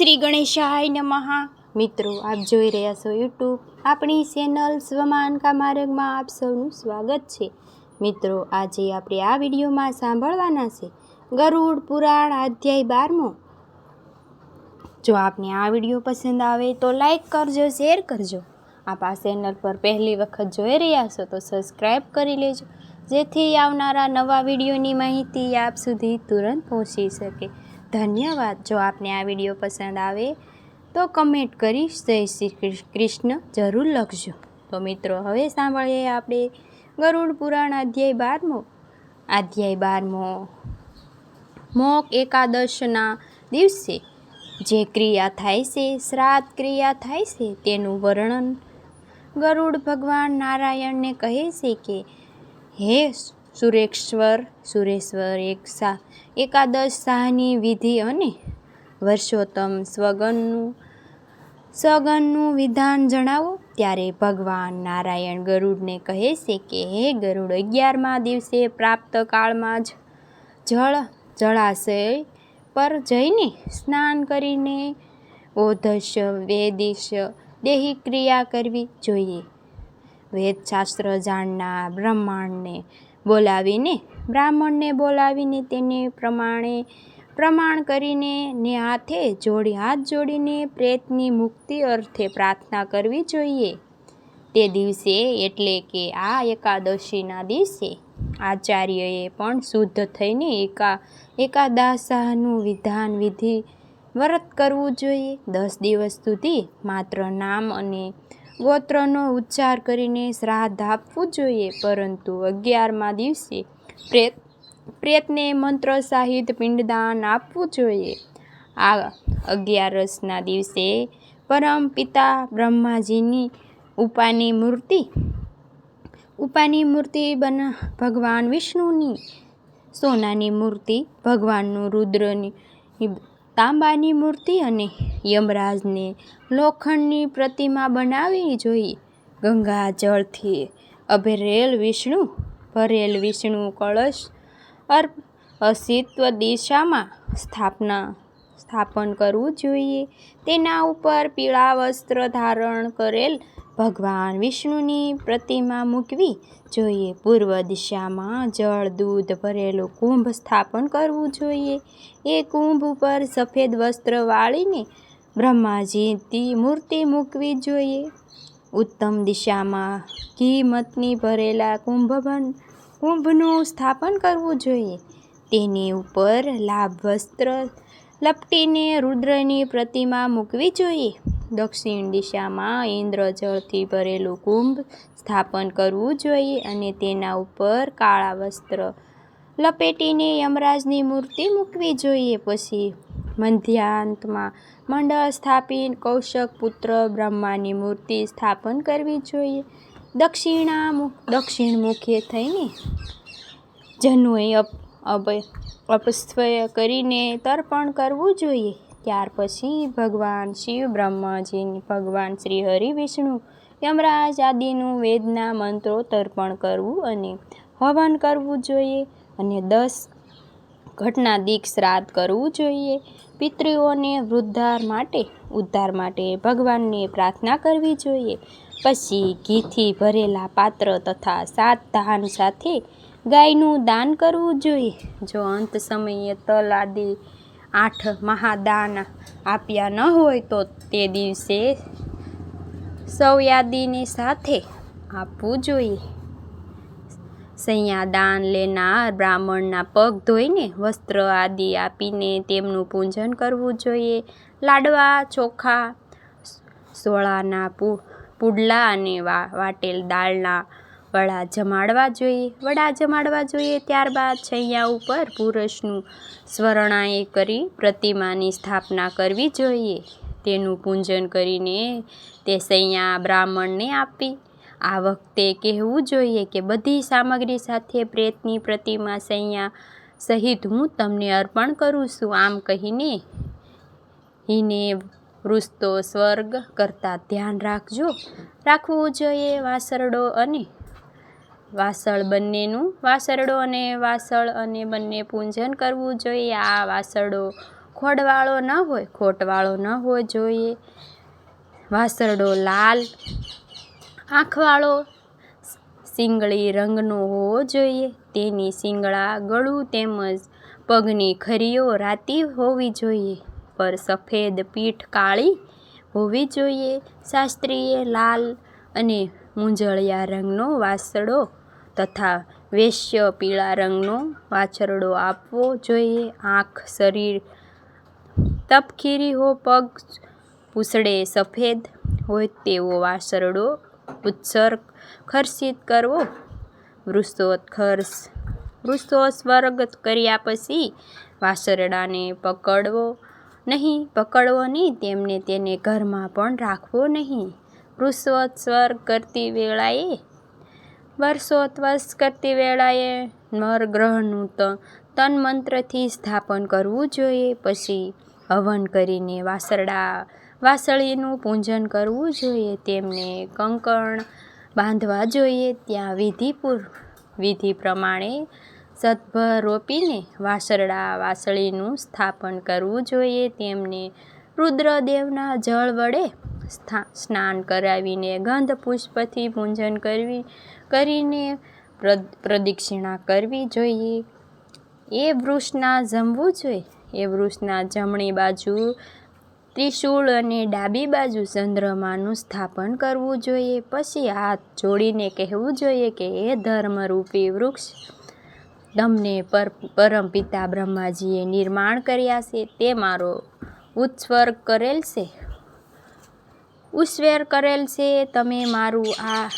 શ્રી ગણેશાય નમઃ. મિત્રો, આપ જોઈ રહ્યા છો યુટ્યુબ આપણી ચેનલ સ્વમાનકા માર્ગમાં આપ સૌનું સ્વાગત છે. મિત્રો, આજે આપણે આ વિડીયોમાં સાંભળવાના છે ગરુડ પુરાણ અધ્યાય બારમો. જો આપને આ વીડિયો પસંદ આવે તો લાઈક કરજો, શેર કરજો. આપ આ ચેનલ પર પહેલી વખત જોઈ રહ્યા છો તો સબસ્ક્રાઈબ કરી લેજો. જેથી આવનારા નવા વિડીયોની માહિતી આપ સુધી તુરંત પહોંચી શકે. ધન્યવાદ. જો આપને આ વીડિયો પસંદ આવે, તો કમેન્ટ કરી જય શ્રી કૃષ્ણ જરૂર લખજો. તો મિત્રો, હવે સાંભળીએ આપણે ગરુડ પુરાણ અધ્યાય બારમો. અધ્યાય બારમો. મોક એકાદશના દિવસે જે ક્રિયા થાય છે, શ્રાદ્ધ ક્રિયા થાય છે, તેનું વર્ણન ગરુડ ભગવાન નારાયણને કહે છે કે, હે સુરેશ્વર સુરેશ્વર એક સા, એકાદશ શાહની વિધિ અને વર્ષોત્તમ સ્વગનનું સગનનું વિધાન જણાવો. ત્યારે ભગવાન નારાયણ ગરુડને કહે છે કે, હે ગરુડ, અગિયારમા દિવસે પ્રાપ્ત કાળમાં જ જળ, જળાશય પર જઈને સ્નાન કરીને ઓધશ, વેદિશ, દેહી ક્રિયા કરવી જોઈએ. વેદશાસ્ત્ર જાણનાર બ્રહ્માંડને બોલાવીને, બ્રાહ્મણને બોલાવીને તેને પ્રમાણે પ્રમાણ કરીને ને હાથે જોડી હાથ જોડીને પ્રેતની મુક્તિ અર્થે પ્રાર્થના કરવી જોઈએ. તે દિવસે એટલે કે આ એકાદશીના દિવસે આચાર્યએ પણ શુદ્ધ થઈને એકા એકાદાસાનું વિધાન વિધિ વ્રત કરવું જોઈએ. દસ દિવસ સુધી માત્ર નામ અને ગોત્રનો ઉચ્ચાર કરીને શ્રાદ્ધ આપવું જોઈએ, પરંતુ અગિયારમા દિવસે પ્રેત, પ્રેતને મંત્ર સહિત પિંડદાન આપવું જોઈએ. આ અગિયારસના દિવસે પરમ પિતા બ્રહ્માજીની ઉપાની મૂર્તિ ઉપાની મૂર્તિ બના, ભગવાન વિષ્ણુની સોનાની મૂર્તિ, ભગવાનનું રુદ્રની તાંબાની મૂર્તિ અને યમરાજને લોખંડની પ્રતિમા બનાવવી જોઈએ ગંગા જળથી અભરેલ વિષ્ણુ, ભરેલ વિષ્ણુ કળશ અર્પ અસ્તિત્વ દિશામાં સ્થાપના, સ્થાપન કરવું જોઈએ. તેના ઉપર પીળા વસ્ત્ર ધારણ કરેલ ભગવાન વિષ્ણુની પ્રતિમા મૂકવી જોઈએ. પૂર્વ દિશામાં જળ, દૂધ, ભરેલું કુંભ સ્થાપન કરવું જોઈએ. એ કુંભ ઉપર સફેદ વસ્ત્ર વાળીને બ્રહ્માજીની મૂર્તિ મૂકવી જોઈએ. ઉત્તમ દિશામાં કિંમતની ભરેલા કુંભન કુંભનું સ્થાપન કરવું જોઈએ. તેની ઉપર લાભ વસ્ત્ર લપટીને રુદ્રની પ્રતિમા મૂકવી જોઈએ. દક્ષિણ દિશામાં ઇન્દ્રજળથી ભરેલું કુંભ સ્થાપન કરવું જોઈએ અને તેના ઉપર કાળા વસ્ત્ર લપેટીને યમરાજની મૂર્તિ મૂકવી જોઈએ. પછી મધ્યાંતમાં મંડળ સ્થાપીને કૌશક પુત્ર બ્રહ્માની મૂર્તિ સ્થાપન કરવી જોઈએ. દક્ષિણા દક્ષિણ મુખે થઈને અપ અપસ્વય કરીને તર્પણ કરવું જોઈએ. ત્યાર પછી ભગવાન શિવ બ્રહ્માજી ભગવાન શ્રી હરિ વિષ્ણુ યમરાજ આદિનું વેદના મંત્રો તર્પણ કરવું અને હવન કરવું જોઈએ અને દસ ઘટના દીક શ્રાદ્ધ કરવું જોઈએ. પિતૃઓને વૃદ્ધાર માટે, ઉદ્ધાર માટે ભગવાનને પ્રાર્થના કરવી જોઈએ. પછી ઘીથી ભરેલા પાત્ર તથા સાત ધાન સાથે ગાયનું દાન કરવું જોઈએ. જો અંત સમયે તલ આદિ આઠ મહાદાન આપ્યા ન હોય તો તે દિવસે સૌયાદીની સાથે આપવું જોઈએ. સંયાદાન લેનાર બ્રાહ્મણના પગ ધોઈને વસ્ત્ર આદિ આપીને તેમનું પૂજન કરવું જોઈએ. લાડવા, ચોખા સોળાના પુડલા અને વાટેલ દાળના વડા જમાડવા જોઈએ. વડા જમાડવા જોઈએ ત્યારબાદ છૈયા ઉપર પુરુષનું સ્વરણાએ કરી પ્રતિમાની સ્થાપના કરવી જોઈએ. તેનું પૂજન કરીને તે સૈયા બ્રાહ્મણને આપી આ વખતે કહેવું જોઈએ કે બધી સામગ્રી સાથે પ્રેતની પ્રતિમા સૈયા સહિત હું તમને અર્પણ કરું છું. આમ કહીને હિને વૃસ્તો સ્વર્ગ કરતાં ધ્યાન રાખજો. રાખવું જોઈએ વાસરડો અને વાસળ બંનેનું, વાસરડો અને વાસળ અને બંને પૂજન કરવું જોઈએ. આ વાસરડો ખોડવાળો ન હોય, ખોટવાળો ન હોવો જોઈએ. વાસરડો લાલ, આંખવાળો સિંગળી રંગનો હોવો જોઈએ. તેની સિંગળા ગળું તેમજ પગની ખરીઓ રાતી હોવી જોઈએ. પર સફેદ પીઠ કાળી હોવી જોઈએ. શાસ્ત્રીએ લાલ અને મૂંઝળિયા રંગનો વાસડો તથા વેશ્ય પીળા રંગનો વાછરડો આપવો જોઈએ. આંખ શરીર તપકીરી હો પગ પૂસડે સફેદ હોય તેવો વાસરડો ઉત્સર્ગ ખર્ષિત કરવો. વૃષોત્ખર્ષ વૃષોસ્વર્ગ કર્યા પછી વાસરડાને પકડવો નહીં પકડવો નહીં, તેમને તેને ઘરમાં પણ રાખવો નહીં. વૃષોત્સર્ગ કરતી વેળાએ વર્ષોત્વસ કરતી વેળાએ નરગ્રહનું તન મંત્રથી સ્થાપન કરવું જોઈએ. પછી હવન કરીને વાસરડા, વાસળીનું પૂજન કરવું જોઈએ. તેમને કંકણ બાંધવા જોઈએ. ત્યાં વિધિપૂર વિધિ પ્રમાણે સદભર રોપીને વાસરડા, વાસળીનું સ્થાપન કરવું જોઈએ. તેમને રુદ્રદેવના જળ વડે સ્નાન કરાવીને, ગંધ પુષ્પથી પૂજન કરવી, કરીને પ્રદક્ષિણા કરવી જોઈએ. એ વૃક્ષના જમવું જોઈએ. એ વૃક્ષના જમણી બાજુ ત્રિશૂળ અને ડાબી બાજુ ચંદ્રમાનું સ્થાપન કરવું જોઈએ. પછી હાથ જોડીને કહેવું જોઈએ કે એ ધર્મરૂપી વૃક્ષ, તમને પર પરમપિતા બ્રહ્માજીએ નિર્માણ કર્યા છે. તે મારો ઉત્સર્ગ કરેલ છે. ઉશ્વેર કરેલ છે. તમે મારું આ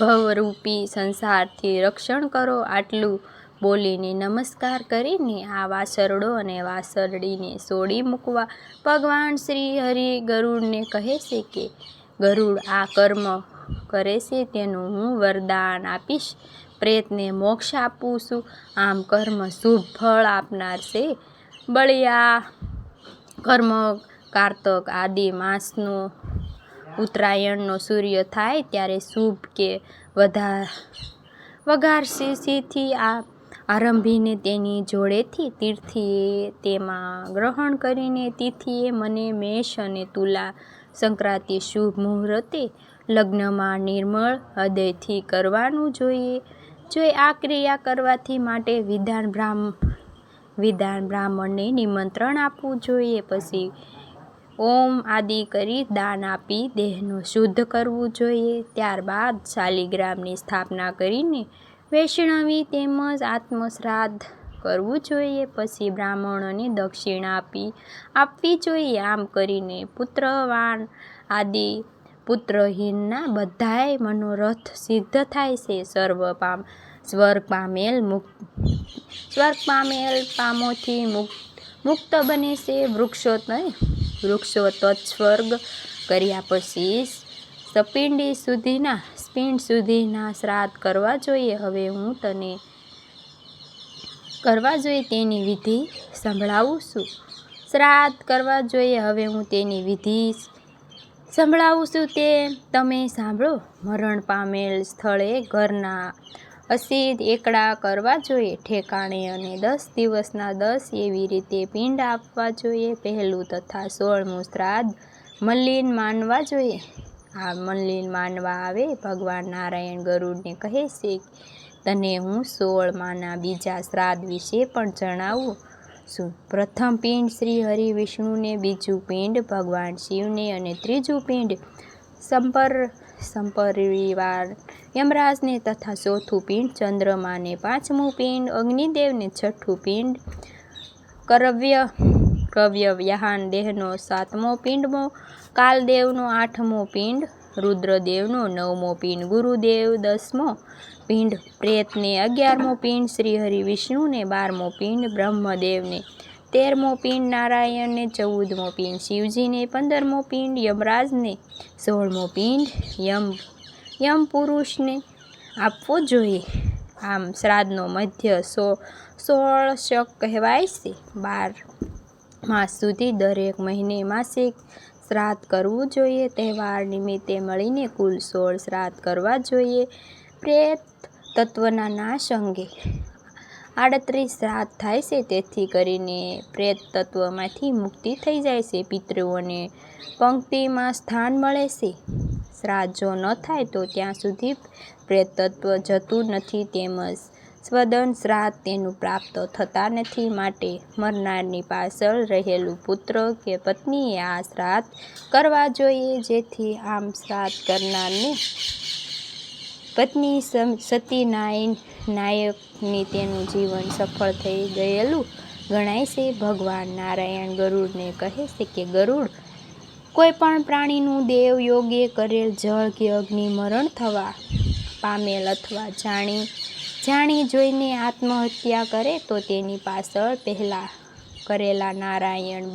ભવરૂપી સંસારથી રક્ષણ કરો. આટલું બોલીને નમસ્કાર કરીને આ વાસરડો અને વાસરડીને છોડી મૂકવા ભગવાન શ્રી હરિ ગરુડને કહે છે કે, ગરુડ આ કર્મ કરે છે, તેનું હું વરદાન આપીશ. પ્રેતને મોક્ષ આપું છું. આમ કર્મ શુભ ફળ આપનાર છે. બળિયા કર્મ કારતક આદિ માસનો ઉત્તરાયણનો સૂર્ય થાય ત્યારે શુભ કે વધાર સીથી આ આરંભીને તેની જોડેથી તીર્થીએ તેમાં ગ્રહણ કરીને તિથિએ મને મેષ અને તુલા સંક્રાંતિ શુભ મુહૂર્તે લગ્નમાં નિર્મળ હૃદયથી કરવાનું જોઈએ. જો આ ક્રિયા કરવાથી માટે વિધાન બ્રાહ્મ, વિધાન બ્રાહ્મણને નિમંત્રણ આપવું જોઈએ, પછી ઓમ આદિ કરી દાન આપી દેહનું શુદ્ધ કરવું જોઈએ. ત્યારબાદ શાલિગ્રામની સ્થાપના કરીને વૈષ્ણવી તેમજ આત્મશ્રાદ્ધ કરવું જોઈએ. પછી બ્રાહ્મણોને દક્ષિણા આપી આપવી જોઈએ. આમ કરીને પુત્રવાન આદિ પુત્રહીનના બધાય મનોરથ સિદ્ધ થાય છે. સર્વ પામ સ્વર્ગ પામેલ મુક્ત સ્વર્ગ પામેલ પામોથી મુક્ત મુક્ત બને છે. વૃક્ષો વૃક્ષો તત્સ્વર્ગ કર્યા પછી સપિંડી સુધીના, સ્પિંડ સુધીના શ્રાદ્ધ કરવા જોઈએ. હવે હું તને કરવા જોઈએ તેની વિધિ સંભળાવું છું. શ્રાદ્ધ કરવા જોઈએ, હવે હું તેની વિધિ સંભળાવું છું. તે તમે સાંભળો. મરણ પામેલ સ્થળે ઘરના અસીદ એકડા કરવા જોઈએ. ઠેકાણે અને દસ દિવસના દસ એવી રીતે પિંડ આપવા જોઈએ. પહેલું તથા સોળમું શ્રાદ્ધ મલ્લિન માનવા જોઈએ. આ મલ્લિન માનવા આવે. ભગવાન નારાયણ ગરુડને કહે છે, તને હું સોળ માના બીજા શ્રાદ્ધ વિશે પણ જણાવું છું. પ્રથમ પિંડ શ્રી હરિ વિષ્ણુને, બીજું પિંડ ભગવાન શિવને અને ત્રીજું પિંડ સંપર, સંપરિવાર યમરાજને તથા ચોથું પિંડ ચંદ્રમાને પાંચમું પિંડ, અગ્નિદેવને છઠ્ઠું પિંડ, કરવ્ય, કવ્ય વ્યાહાન દેહનો સાતમો પિંડમો, કાલદેવનો આઠમો પિંડ, રુદ્રદેવનો નવમો પિંડ, ગુરુદેવ દસમો પિંડ, પ્રેતને અગિયારમો પિંડ શ્રી હરિ વિષ્ણુને બારમો પિંડ, બ્રહ્મદેવને તેરમો પિંડ, નારાયણને ચૌદમો પિંડ, શિવજીને પંદરમો પિંડ, યમરાજને સોળમો પિંડ, યમ યમ પુરુષને આપવો જોઈએ? આમ શ્રાદ્ધનો મધ્ય સો, સોળ શક કહેવાય છે. બાર માસ સુધી દરેક મહિને માસિક શ્રાદ્ધ કરવું જોઈએ. તહેવાર નિમિત્તે મળીને કુલ સોળ શ્રાદ્ધ કરવા જોઈએ. પ્રેત તત્વના નાશ અંગે આડત્રીસ શ્રાદ્ધ થાય છે. તેથી કરીને પ્રેત તત્વમાંથી મુક્તિ થઈ જાય છે. પિતૃઓને પંક્તિમાં સ્થાન મળે છે. શ્રાદ્ધ જો ન થાય તો ત્યાં સુધી પ્રેત તત્વ જતું નથી તેમજ સ્વદન શ્રાદ્ધ તેનું પ્રાપ્ત થતા નથી. માટે મરનારની પાછળ રહેલું પુત્ર કે પત્નીએ આ શ્રાદ્ધ કરવા જોઈએ, જેથી આમ શ્રાદ્ધ કરનારને પત્ની સતી નાય નાયકની તેનું જીવન સફળ થઈ ગયેલું ગણાય છે. ભગવાન નારાયણ ગરુડને કહે છે કે, ગરુડ કોઈ પણ પ્રાણીનું દેવ યોગે કરેલ જળ કે અગ્નિ મરણ થવા પામેલ અથવા જાણી જાણી જોઈને આત્મહત્યા કરે તો તેની પાછળ પહેલાં કરેલા નારાયણ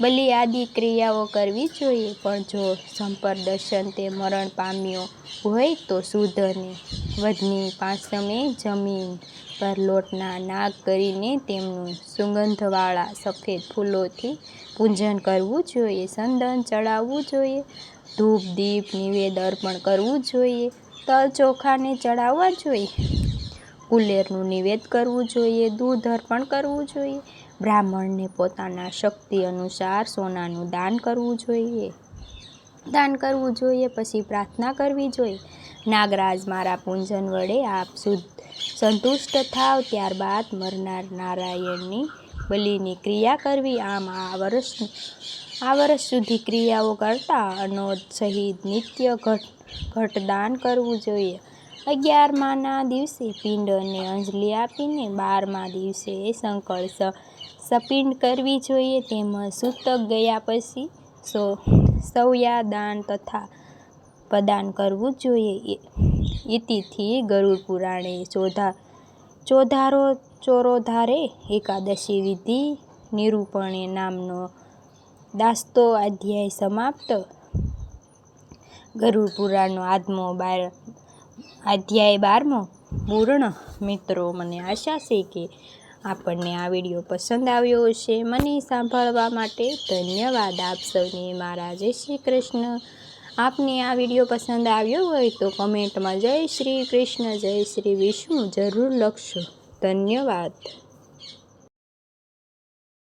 બલિ આદિ ક્રિયાઓ કરવી જોઈએ. પણ જો સંપરદર્શન તે મરણ પામ્યો હોય તો શુદ્ધ અને વધની પાસમે જમીન પર લોટના નાગ કરીને તેમનું સુગંધવાળા સફેદ ફૂલોથી પૂજન કરવું જોઈએ, સંદન ચડાવવું જોઈએ, ધૂપ, દીપ, નિવેદ અર્પણ કરવું જોઈએ, તલ ચોખાને ચડાવવા જોઈએ, કુલેરનું નિવેદ કરવું જોઈએ, દૂધ અર્પણ કરવું જોઈએ, બ્રાહ્મણને પોતાના શક્તિ અનુસાર સોનાનું દાન કરવું જોઈએ. દાન કરવું જોઈએ, પછી પ્રાર્થના કરવી જોઈએ. નાગરાજ મારા પૂંજન વડે આપ શુદ્ધ સંતુષ્ટ થાવ ત્યારબાદ મરનાર નારાયણની બલિની ક્રિયા કરવી. આમ આ વર્ષ આ વર્ષ સુધી ક્રિયાઓ કરતા અનોદ સહિત નિત્ય ઘટ, ઘટદાન કરવું જોઈએ. અગિયારમાના દિવસે પિંડને અંજલિ આપીને બારમા દિવસે સંકળ સપિંડ કરવી જોઈએ. તેમજ સૂતક ગયા પછી સો, સૌયા દાન તથા પ્રદાન કરવું જોઈએ. ઇતિથી ગરુડ પુરાણે ચોધા, ચોધારો ચોરોધારે એકાદશી વિધિ નિરૂપણે નામનો દાસ્તો અધ્યાય સમાપ્ત. ગરુડ પુરાણનો આદમો બાર, અધ્યાય બારમો. પૂર્ણ મિત્રો, મને આશા છે કે આપણને આ વીડિયો પસંદ આવ્યો હશે. મને સાંભળવા માટે ધન્યવાદ. આપ સૌને મારા જય શ્રી કૃષ્ણ. આપને આ વીડિયો પસંદ આવ્યો હોય તો કમેન્ટમાં જય શ્રી કૃષ્ણ, જય શ્રી વિષ્ણુ જરૂર લખશો. ધન્યવાદ.